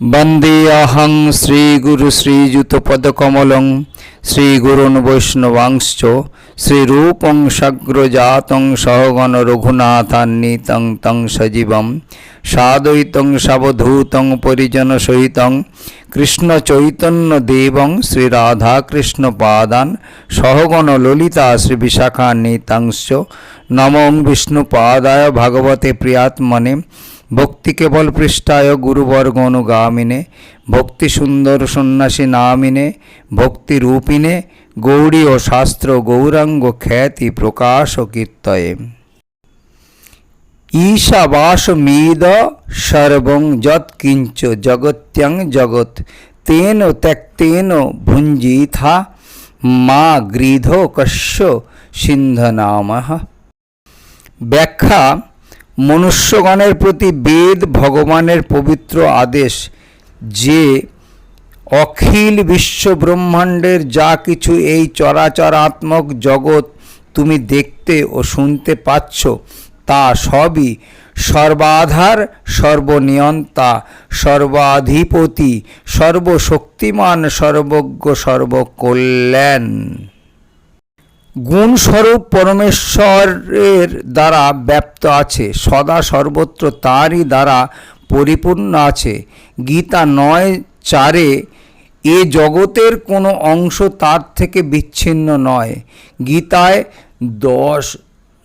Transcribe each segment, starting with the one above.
বন্দেহং শ্রীগুরুশ্রীযুতপদকমলং শ্রীগুরুन् বৈষ্ণবাংশ্চ শ্রীরূপং সগ্রজাতং সহগণ রঘুনাথান্বিতং তং সজীবম সাদৈতং সাবধূতং পরিজনসহিতং কৃষ্ণচৈতন্যদেবং শ্রীরাধাকৃষ্ণপাদান সহগণ ললিতা শ্রীবিশাখান্বিতাংশ্চ নমং বিষ্ণুপাদায় ভগবতে প্রিয়াত্মনে ভক্তি কেবল পৃষ্ঠায় গুরুবর্গ অনুগামিনে, ভক্তি সুন্দর সন্ন্যাসী নামিনে, ভক্তি রূপিণে গৌড়ী ও শাস্ত্র গৌরাঙ্গ খ্যাতি প্রকাশ কীর্তয়ে। ঈশাবাসমীদ সর্বং যৎকিঞ্চ জগত্যং জগৎ, তেন ত্যক্তেন ভুঞ্জিথা, মা গৃধ কস্য সিন্ধনামঃ ব্যাখ্যা মনুষ্যগণের প্রতি বেদ ভগবানের পবিত্র আদেশ, যে অখিল বিশ্ব ব্রহ্মাণ্ডের যা কিছু এই চরাচরাত্মক জগৎ তুমি দেখতে ও শুনতে পাচ্ছ, তা সবই সর্বাধার, সর্বনিয়ন্তা, সর্বাধিপতি, সর্বশক্তিমান, সর্বজ্ঞ, সর্বকল্যাণ। গুণস্বরূপ পরমেশ্বরের দ্বারা ব্যপ্ত আছে, সদা সর্বত্র তারই দ্বারা পরিপূর্ণ আছে। গীতা নয় চারে, এ জগতের কোনো অংশ তার থেকে বিচ্ছিন্ন নয়। গীতায় দশ,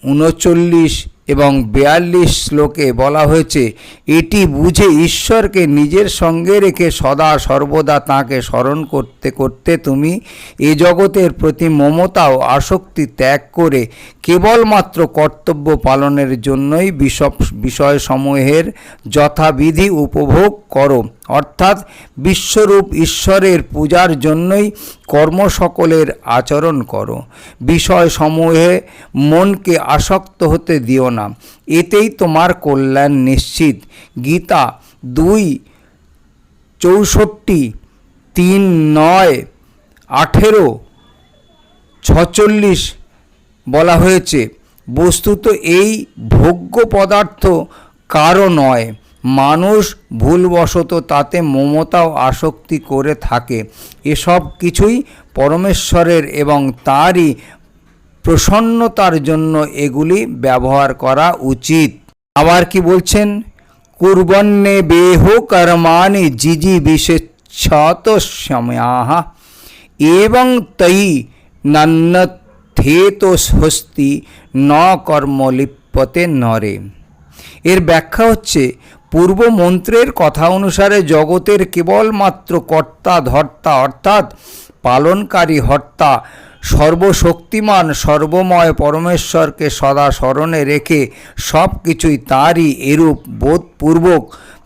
উনচল্লিশ এবং বিয়াল্লিশ শ্লোকে বলা হয়েছে, এটি বুঝে ঈশ্বরকে নিজের সঙ্গে রেখে সদা সর্বদা তাঁকে স্মরণ করতে করতে তুমি এ জগতের প্রতি মমতা ও আসক্তি ত্যাগ করে কেবলমাত্র কর্তব্য পালনের জন্যই বিষব বিষয়সমূহের যথাবিধি উপভোগ করো। অর্থাৎ বিশ্বরূপ ঈশ্বরের পূজার জন্যই কর্ম সকলের আচরণ করো। বিষয়সমূহে মনকে আসক্ত হতে দিও না। এতেই তোমার কল্যাণ নিশ্চিত। গীতা দুই চৌষট্টি তিন নয় আঠেরো ছচল্লিশ বলা হয়েছে। বস্তুত এই ভোগ্য পদার্থ কারও নয়। মানুষ ভুলবশত তাতে মমতা ও আসক্তি করে থাকে। এসব কিছুই পরমেশ্বরের এবং তারই প্রসন্নতার জন্য এগুলি ব্যবহার করা উচিত। আবার কি বলছেন? কুর্বন্নে বেহ কর্মাণি জিজি বিশেষত সময়াহ এবং তৈ নন্নথেত স্বস্তি ন কর্ম লিপ্যতে নরে। এর ব্যাখ্যা হচ্ছে, পূর্ব মন্ত্রের কথা অনুসারে জগতের কেবলমাত্র কর্তা ধর্তা অর্থাৎ পালনকারী হর্তা সর্বশক্তিমান, সর্বময় পরমেশ্বরকে সদা স্মরণে রেখে সব কিছুই তারই এরূপ বোধপূর্বক,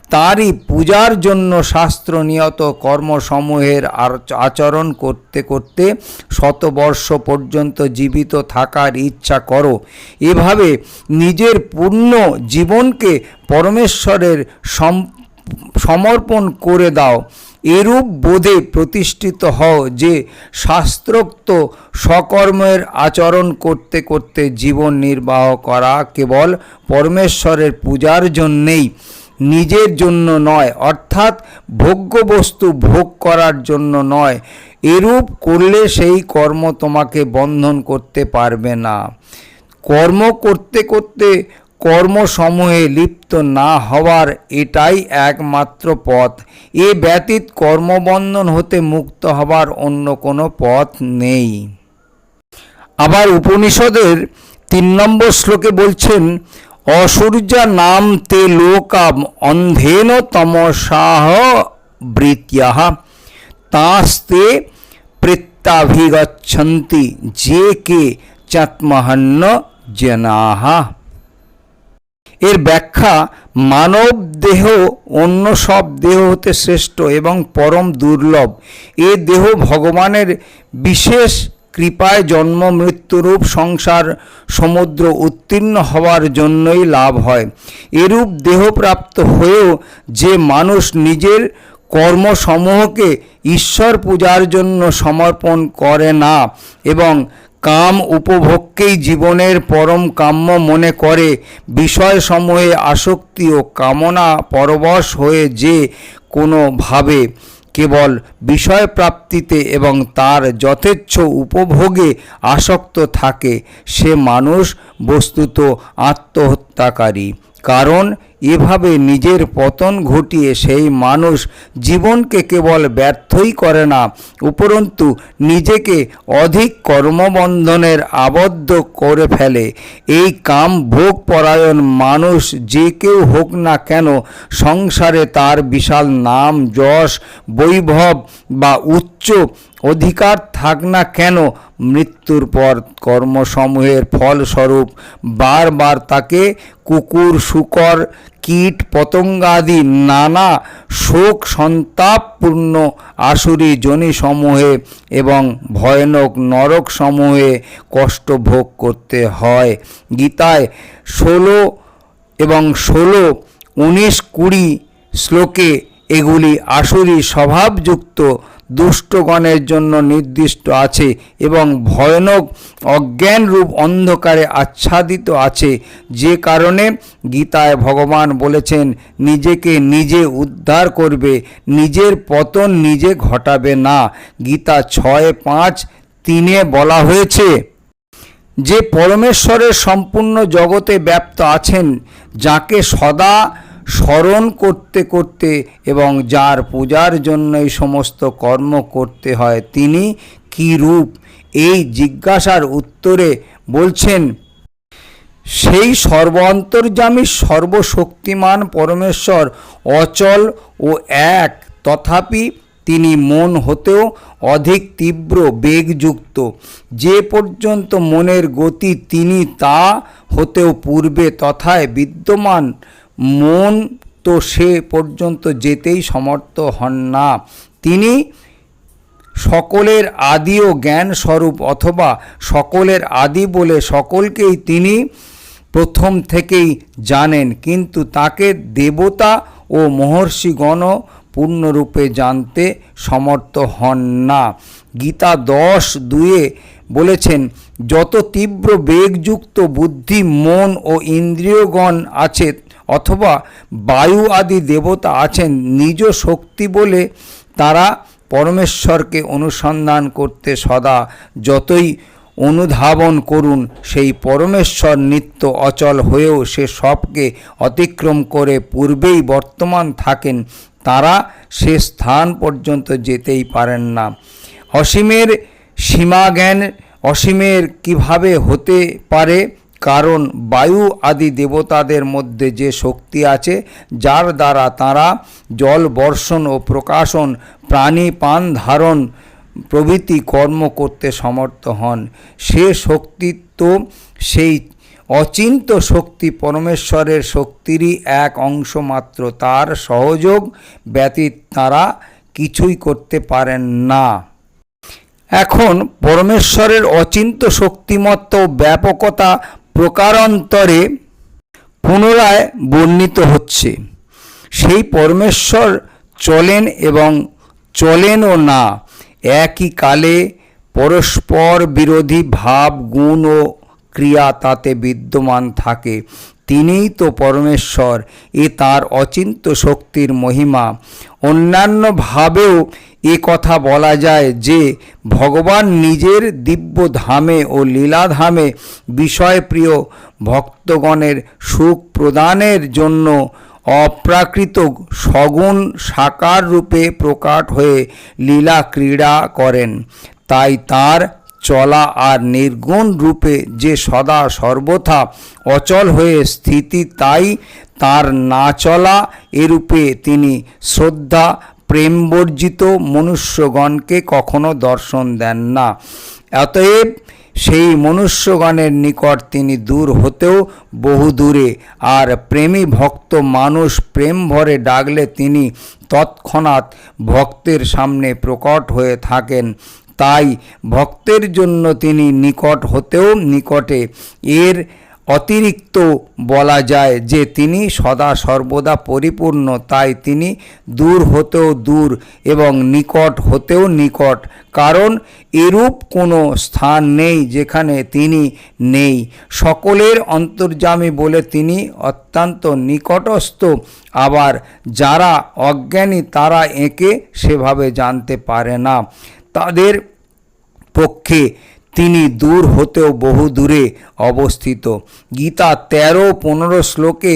তারই পূজার জন্য শাস্ত্র নিয়ত কর্মসমূহের আচরণ করতে করতে শতবর্ষ পর্যন্ত জীবিত থাকার ইচ্ছা করো। এভাবে নিজের পূর্ণ জীবনকে পরমেশ্বরের সমর্পণ করে দাও। এরূপ বোধে প্রতিষ্ঠিত হও যে শাস্ত্রোক্ত সকর্মের আচরণ করতে করতে জীবন নির্বাহ করা কেবল পরমেশ্বরের পূজার জন্যেই, নিজের জন্য নয়, অর্থাৎ ভোগ্য বস্তু ভোগ করার জন্য নয়। এরূপ করলে সেই কর্ম তোমাকে বন্ধন করতে পারবে না। কর্ম করতে করতে কর্মসমূহে লিপ্ত না হওয়ার এটাই একমাত্র পথ। এ ব্যতীত কর্মবন্ধন হতে মুক্ত হবার অন্য কোনো পথ নেই। আবার উপনিষদের তিন নম্বর শ্লোকে বলছেন, অসূর্যা নাম তে লোকাম অন্ধেন তমসাহ বৃত্যাহ তাস্তে প্রত্যাভিগচ্ছন্তি যে কে চাত্মহন্ন জনাহা। এর ব্যাখ্যা, মানব দেহ অন্য সব দেহ হতে শ্রেষ্ঠ এবং পরম দুর্লভ। এ দেহ ভগবানের বিশেষ কৃপায় জন্ম মৃত্যুরূপ সংসার, সমুদ্র উত্তীর্ণ হওয়ার জন্যই লাভ হয়। এরূপ দেহপ্রাপ্ত হয়েও যে মানুষ নিজের কর্মসমূহকে ঈশ্বর পূজার জন্য সমর্পণ করে না এবং কাম উপভোগকেই জীবনের পরম কাম্য মনে করে। বিষয় বিষয়সমূহে আসক্তি ও কামনা পরবশ হয়ে যে কোনোভাবে কেবল বিষয় প্রাপ্তিতে এবং তার যথেচ্ছ উপভোগে আসক্ত থাকে, সে মানুষ বস্তুত আত্মহত্যাকারী। কারণ এভাবে নিজের পতন ঘটিয়ে সেই মানুষ জীবনকে কেবল ব্যর্থই করে না, উপরন্তু নিজেকে অধিক কর্মবন্ধনের আবদ্ধ করে ফেলে। এই কাম ভোগ পরায়ণ মানুষ যে কেউ হোক না কেন সংসারে তার বিশাল নাম, যশ, বৈভব বা উচ্চ অধিকার থাক না কেন, মৃত্যুর পর কর্মসমূহের ফলস্বরূপ বারবার তাকে কুকুর, শুকর কীট, পতঙ্গাদি, নানা শোক, সন্তাপপূর্ণ আসুরি যোনিসমূহে এবং ভয়ানক নরকসমূহে কষ্ট ভোগ করতে হয়। গীতায় ষোলো এবং ষোলো উনিশ কুড়ি শ্লোকে এগুলি আসুরি স্বভাবযুক্ত দুষ্টগণের জন্য নির্দিষ্ট আছে এবং ভয়ানক অজ্ঞানরূপ অন্ধকারে আচ্ছাদিত আছে। যে কারণে গীতায় ভগবান বলেছেন, নিজেকে নিজে উদ্ধার করবে, নিজের পতন নিজে ঘটাবে না। গীতা ছয় পাঁচ তিনে বলা হয়েছে, যে পরমেশ্বরের সম্পূর্ণ জগতে ব্যপ্ত আছেন, যাকে সদা স্মরণ করতে করতে এবং যার পূজার জন্যই সমস্ত কর্ম করতে হয় তিনি কি রূপ? এই জিজ্ঞাসার উত্তরে বলছেন, সেই সর্ব অন্তর্যামী সর্বশক্তিমান পরমেশ্বর অচল ও এক, তথাপি তিনি মন হতেও অধিক তীব্র বেগযুক্ত। যে পর্যন্ত মনের গতি তিনি তা হতেও পূর্বে তথায় বিদ্যমান মন তো সে পর্যন্ত যেতেই সমর্থ হন না। তিনি সকলের আদি ও জ্ঞান স্বরূপ অথবা সকলের আদি বলে সকলকেই তিনি প্রথম থেকেই জানেন, কিন্তু তাকে দেবতা ও মহর্ষিগণও পূর্ণরূপে জানতে সমর্থ হন না। গীতা দশ দুয়ে বলেছেন, যত তীব্র বেগযুক্ত বুদ্ধি মন ও ইন্দ্রিয়গণ আছে অথবা বায়ু আদি দেবতা আছেন নিজ শক্তি বলে তারা পরমেশ্বরকে অনুসন্ধান করতে সদা যতই অনুধাবন করুন, সেই পরমেশ্বর নিত্য অচল হয়েও সে সবকে অতিক্রম করে পূর্বেই বর্তমান থাকেন, তারা সে স্থান পর্যন্ত যেতেই পারেন না। অসীমের সীমা জ্ঞান অসীমের কীভাবে হতে পারে? কারণ বায়ু আদি দেবতাদের মধ্যে যে শক্তি আছে, যার দ্বারা তারা জল বর্ষণ ও প্রকাশন প্রাণী পান ধারণ প্রভৃতি কর্ম করতে সমর্থ হন। সে শক্তি তো সেই অচিন্ত শক্তি পরমেশ্বরের শক্তিরই এক অংশ মাত্র, তার সহযোগ ব্যতীত তারা কিছুই করতে পারেন না। এখন পরমেশ্বরের অচিন্ত শক্তিমত্ত ব্যাপকতা প্রকারান্তরে পুনরায় বর্ণিত হচ্ছে। সেই পরমেশ্বর চলেন এবং চলেনও না, একই কালে পরস্পর বিরোধী ভাব, গুণ ও ক্রিয়া তাতে বিদ্যমান থাকে। তিনিই তো পরমেশ্বর, এ তার অচিন্ত শক্তির মহিমা। অন্যান্যভাবেও এ কথা বলা যায় যে, ভগবান নিজের দিব্য ধামে ও লীলাধামে বিষয়প্রিয় ভক্তগণের সুখ প্রদানের জন্য অপ্রাকৃত সগুণ সাকার রূপে প্রকাট হয়ে লীলা ক্রীড়া করেন। তাই তার চলা আর নির্গুণ রূপে যে সদা সর্বথা অচল হয়ে স্থিতি তাই তার না চলা এরূপে তিনি শ্রদ্ধা প্রেমবর্জিত মনুষ্যগণকে কখনো দর্শন দেন না। অতএব সেই মনুষ্যগণের নিকট তিনি দূর হতেও বহু দূরে, আর প্রেমী ভক্ত মানুষ প্রেম ভরে ডাকলে তিনি তৎক্ষণাৎ ভক্তের সামনে প্রকট হয়ে থাকেন। তাই ভক্তের জন্য তিনি নিকট হতেও নিকটে। এর অতিরিক্ত বলা যায় যে তিনি সদা সর্বদা পরিপূর্ণ, তাই তিনি দূর হতেও দূর এবং নিকট হতেও নিকট। কারণ এরূপ কোনো স্থান নেই যেখানে তিনি নেই। সকলের অন্তর্যামী বলে তিনি অত্যন্ত নিকটস্থ। আবার যারা অজ্ঞানী তারা একে সেভাবে জানতে পারে না। তাদের পক্ষে তিনি দূর হতেও বহু দূরে অবস্থিত। গীতা তেরো পনেরো শ্লোকে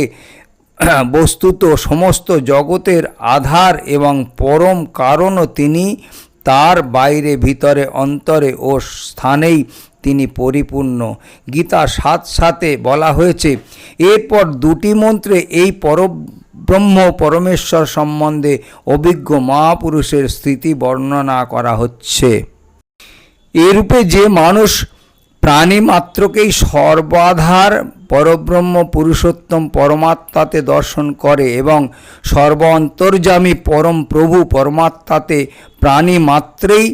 বস্তুত সমস্ত জগতের আধার এবং পরম কারণও তিনি তার বাইরে ভিতরে অন্তরে ও স্থানেই তিনি পরিপূর্ণ। গীতা সাত সাথে বলা হয়েছে, এরপর দুটি মন্ত্রে এই পরব্রহ্ম পরমেশ্বর সম্বন্ধে অভিজ্ঞ মহাপুরুষের স্থিতি বর্ণনা করা হচ্ছে। এরূপে যে মানুষ প্রাণী মাত্রকেই সর্বাধার পরব্রহ্ম পুরুষোত্তম পরমাত্মাতে দর্শন করে এবং সর্ব অন্তর্যামী পরম প্রভু পরমাত্মাতে প্রাণী মাত্রেই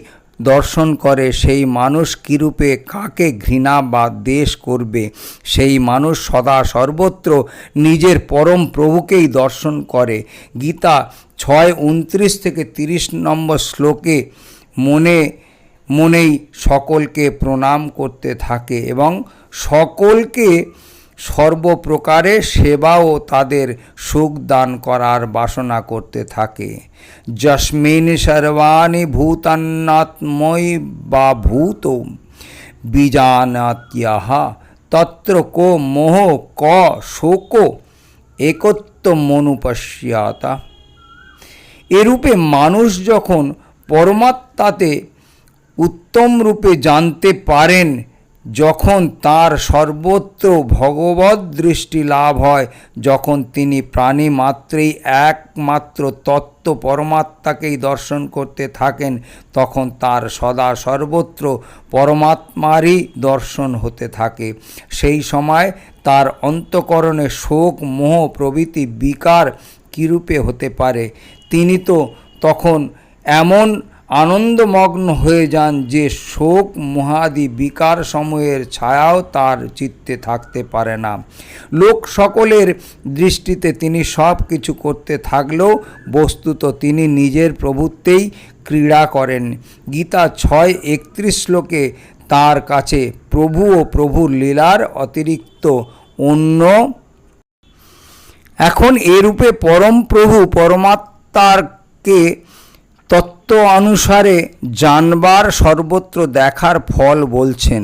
দর্শন করে, সেই মানুষ কিরূপে, কাকে ঘৃণা বা দেশ করবে? সেই মানুষ সদা সর্বত্র নিজের পরম প্রভুকেই দর্শন করে। গীতা ছয় উনত্রিশ থেকে তিরিশ নম্বর শ্লোকে মনে, মনেই সকলকে প্রণাম করতে থাকে এবং সকলকে সর্বপ্রকারে সেবা ও তাদের সুখ দান করার বাসনা করতে থাকে। যস্মিন সর্বাণি ভূতান্নাত্ময়ী বা ভূত বীজানাত্যাহা তত্র কো মোহ ক শোক একত্ব মনুপশ্যাতা। এরূপে মানুষ যখন পরমাত্মাতে উত্তম রূপে জানতে পারেন যখন তার সর্বত্র ভগবত দৃষ্টি লাভ হয়, যখন তিনি প্রাণী মাত্রেই একমাত্র তত্ত্ব পরমাত্মাকেই দর্শন করতে থাকেন, তখন তার সদা সর্বত্র পরমাত্মারই দর্শন হতে থাকে। সেই সময় তার অন্তকরণে শোক, মোহ, প্রভৃতি বিকার কীরূপে হতে পারে? তিনি তো তখন এমন আনন্দমগ্ন হয়ে যান যে শোক মহাদি বিকার সময়ের ছায়াও তার চিত্তে থাকতে পারে না। লোক সকলের দৃষ্টিতে তিনি সব কিছু করতে থাকলেও বস্তুত তিনি নিজের প্রভুত্বেই ক্রীড়া করেন। গীতা ছয় একত্রিশ শ্লোকে তার কাছে, প্রভু ও প্রভুর লীলার অতিরিক্ত অন্য। এখন এরূপে পরম প্রভু পরমাত্মারকে তত্ত্ব অনুসারে জানবার সর্বত্র দেখার ফল বলছেন।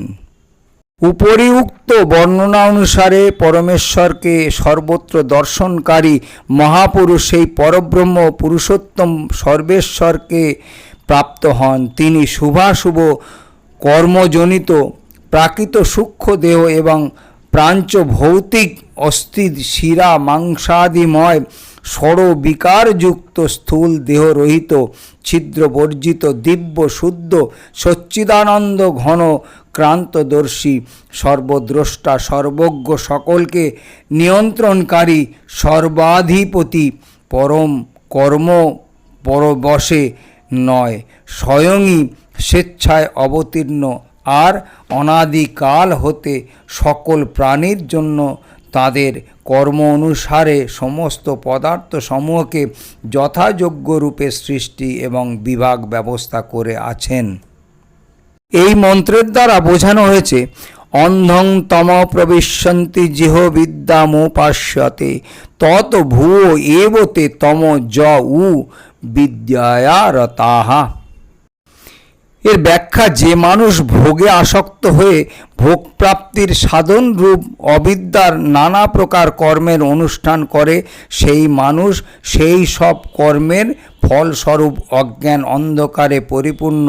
উপরিউক্ত বর্ণনা অনুসারে পরমেশ্বরকে সর্বত্র দর্শনকারী মহাপুরুষ সেই পরব্রহ্ম পুরুষোত্তম সর্বেশ্বরকে প্রাপ্ত হন। তিনি শুভাশুভ, কর্মজনিত, প্রাকৃত সূক্ষ্ম দেহ এবং প্রাঞ্চ ভৌতিক অস্থি শিরা মাংসাদিময় ষড় বিকারযুক্ত স্থূল দেহরহিত ছিদ্রবর্জিত, দিব্য, শুদ্ধ, সচ্চিদানন্দ, ঘন, ক্রান্তদর্শী, সর্বদ্রষ্টা, সর্বজ্ঞ সকলকে নিয়ন্ত্রণকারী, সর্বাধিপতি, পরম কর্ম পরবশে নয়, স্বয়ংই স্বেচ্ছায় অবতীর্ণ, আর অনাদিকাল হতে সকল প্রাণীর জন্য তাদের কর্ম অনুসারে সমস্ত পদার্থ সমূহকে যথাযোগ্য রূপে সৃষ্টি এবং বিভাগ ব্যবস্থা করে আছেন। এই মন্ত্রের দ্বারা বোঝানো হয়েছে, অন্ধং তম প্রবিশ্যন্তি জিহ বিদ্যামোপাস্যতে তত ভূয় এবতে তম জ উ বিদ্যায়া রতাহা এর ব্যাখ্যা, যে মানুষ ভোগে আসক্ত হয়ে ভোগ প্রাপ্তির সাধন রূপ অবিদ্যার নানা প্রকার কর্মের অনুষ্ঠান করে, সেই মানুষ সেই সব কর্মের ফলস্বরূপ অজ্ঞান অন্ধকারে পরিপূর্ণ,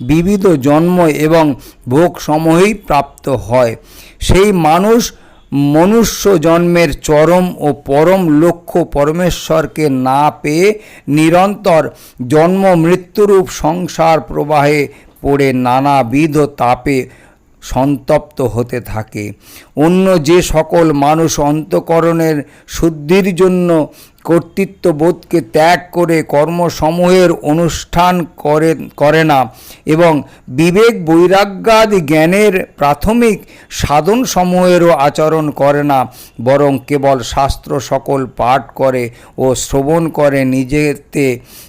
বিবিধ জন্ম এবং ভোগ সমূহেই প্রাপ্ত হয়। সেই মানুষ মনুষ্য জন্মের চরম ও পরম লক্ষ্য পরমেশ্বরকে না পেয়ে নিরন্তর জন্ম মৃত্যুরূপ সংসার প্রবাহে পড়ে নানাবিধ তাপে সন্তপ্ত হতে থাকে। অন্য যে সকল মানুষ অন্তকরণের শুদ্ধির জন্য কর্তৃত্ববোধকে ত্যাগ করে কর্মসমূহের অনুষ্ঠান করে করে না এবং বিবেক বৈরাগ্যাদি জ্ঞানের প্রাথমিক সাধনসমূহেরও আচরণ করে না, বরং কেবল শাস্ত্র সকল পাঠ করে ও শ্রবণ করে নিজেতে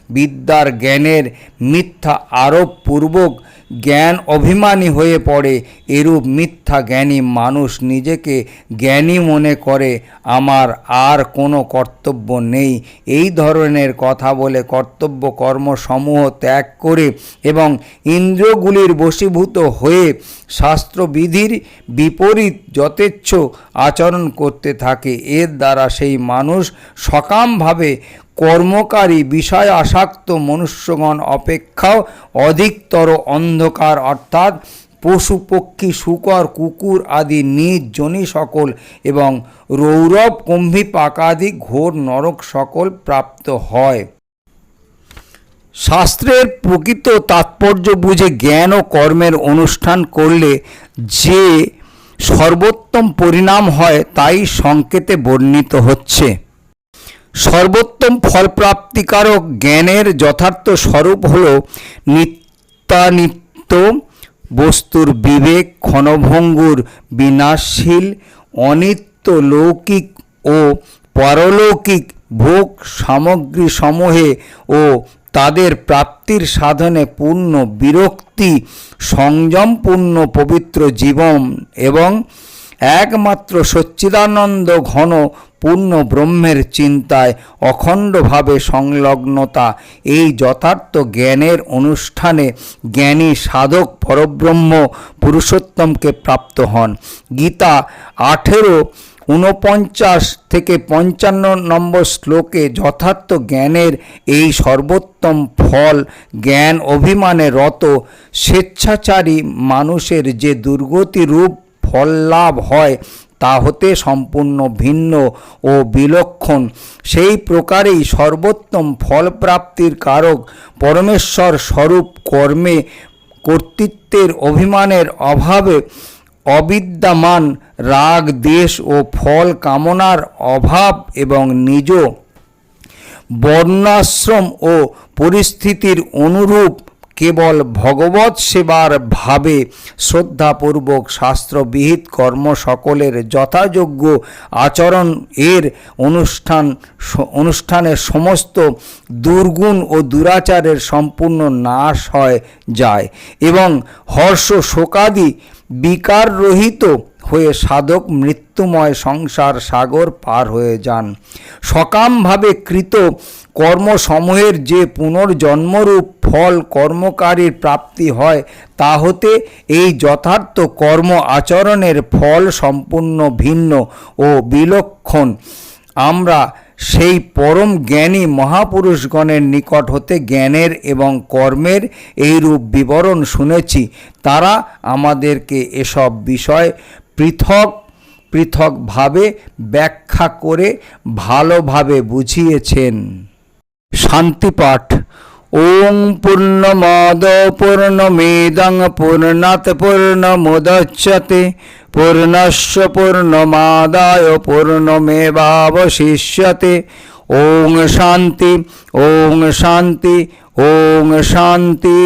বিদ্যার জ্ঞানের মিথ্যা আরোপ পূর্বক জ্ঞান অভিমানী হয়ে পড়ে, এরূপ মিথ্যা জ্ঞানী মানুষ নিজেকে জ্ঞানী মনে করে, আমার আর কোনো কর্তব্য নেই। এই ধরনের কথা বলে কর্তব্য কর্মসমূহ ত্যাগ করে এবং ইন্দ্রিয়গুলির বশীভূত হয়ে শাস্ত্রবিধির বিপরীত যথেচ্ছ আচরণ করতে থাকে, এর দ্বারা সেই মানুষ সকামভাবে কর্মকারী বিষয় আসক্ত মনুষ্যগণ অপেক্ষাও অধিকতর অন্ধকার, অর্থাৎ পশু পক্ষী, শুকর, কুকুর আদি, নিজ জনি সকল এবং রৌরব, কুম্ভী, পাকাদি, ঘোর, নরক সকল প্রাপ্ত হয়। শাস্ত্রের প্রকৃত তাৎপর্য বুঝে জ্ঞান ও কর্মের অনুষ্ঠান করলে যে সর্বোত্তম পরিণাম হয়, তাই সংকেতে বর্ণিত হচ্ছে। সর্বোত্তম ফলপ্রাপ্তিকারক জ্ঞানের যথার্থ স্বরূপ হল নিত্যানিত্য বস্তুর বিবেক ক্ষণভঙ্গুর বিনাশশীল, অনিত্য লৌকিক ও পারলৌকিক ভোগ সামগ্রী সমূহে ও তাদের প্রাপ্তির সাধনে পূর্ণ বিরক্তি, সংযমপূর্ণ পবিত্র জীবন এবং একমাত্র সচ্চিদানন্দ ঘন পূর্ণ ব্রহ্মের চিন্তায় অখণ্ডভাবে সংলগ্নতা। এই যথার্থ জ্ঞানের অনুষ্ঠানে জ্ঞানী সাধক পরব্রহ্ম পুরুষোত্তমকে প্রাপ্ত হন। গীতা আঠেরো ঊনপঞ্চাশ থেকে পঞ্চান্ন নম্বর শ্লোকে যথার্থ জ্ঞানের এই সর্বোত্তম ফল জ্ঞান অভিমানে রত স্বেচ্ছাচারী মানুষের যে দুর্গতি রূপ ফল লাভ হয়, তা হতে সম্পূর্ণ ভিন্ন ও বিলক্ষণ। সেই প্রকারেই সর্বোত্তম ফলপ্রাপ্তির কারক পরমেশ্বর স্বরূপ কর্মে কর্তৃত্বের অভিমানের অভাবে অবিদ্যমান রাগ, দেশ ও ফল কামনার অভাব এবং নিজ বর্ণাশ্রম ও পরিস্থিতির অনুরূপ কেবল ভগবৎ সেবার ভাবে শ্রদ্ধাপূর্বক শাস্ত্রবিহিত কর্ম সকলের যথাযোগ্য আচরণ এর অনুষ্ঠান অনুষ্ঠানের সমস্ত দুর্গুণ ও দুরাচারের সম্পূর্ণ নাশ হয় যায় এবং হর্ষ শোকাদি বিকাররহিত হয়ে সাধক মৃত্যুময় সংসার সাগর পার হয়ে যান। সকামভাবে কৃত কর্মসমূহের যে পুনর্জন্মরূপ ফল কর্মকারীর প্রাপ্তি হয়, তা হতে এই যথার্থ কর্ম আচরণের ফল সম্পূর্ণ ভিন্ন ও বিলক্ষণ। আমরা সেই পরম জ্ঞানী মহাপুরুষগণের নিকট হতে জ্ঞানের এবং কর্মের এইরূপ বিবরণ শুনেছি। তারা আমাদেরকে এসব বিষয় পৃথক, পৃথকভাবে ব্যাখ্যা করে ভালোভাবে বুঝিয়েছেন। শান্তিপাঠ। ওং পূর্ণমাদ পূর্ণমেদং পূর্ণাৎ পূর্ণমুদচ্যতে পূর্ণস্য পূর্ণমাদায় পূর্ণমেবাবশিষ্যতে। ওং শান্তি ওং শান্তি ওং শান্তি।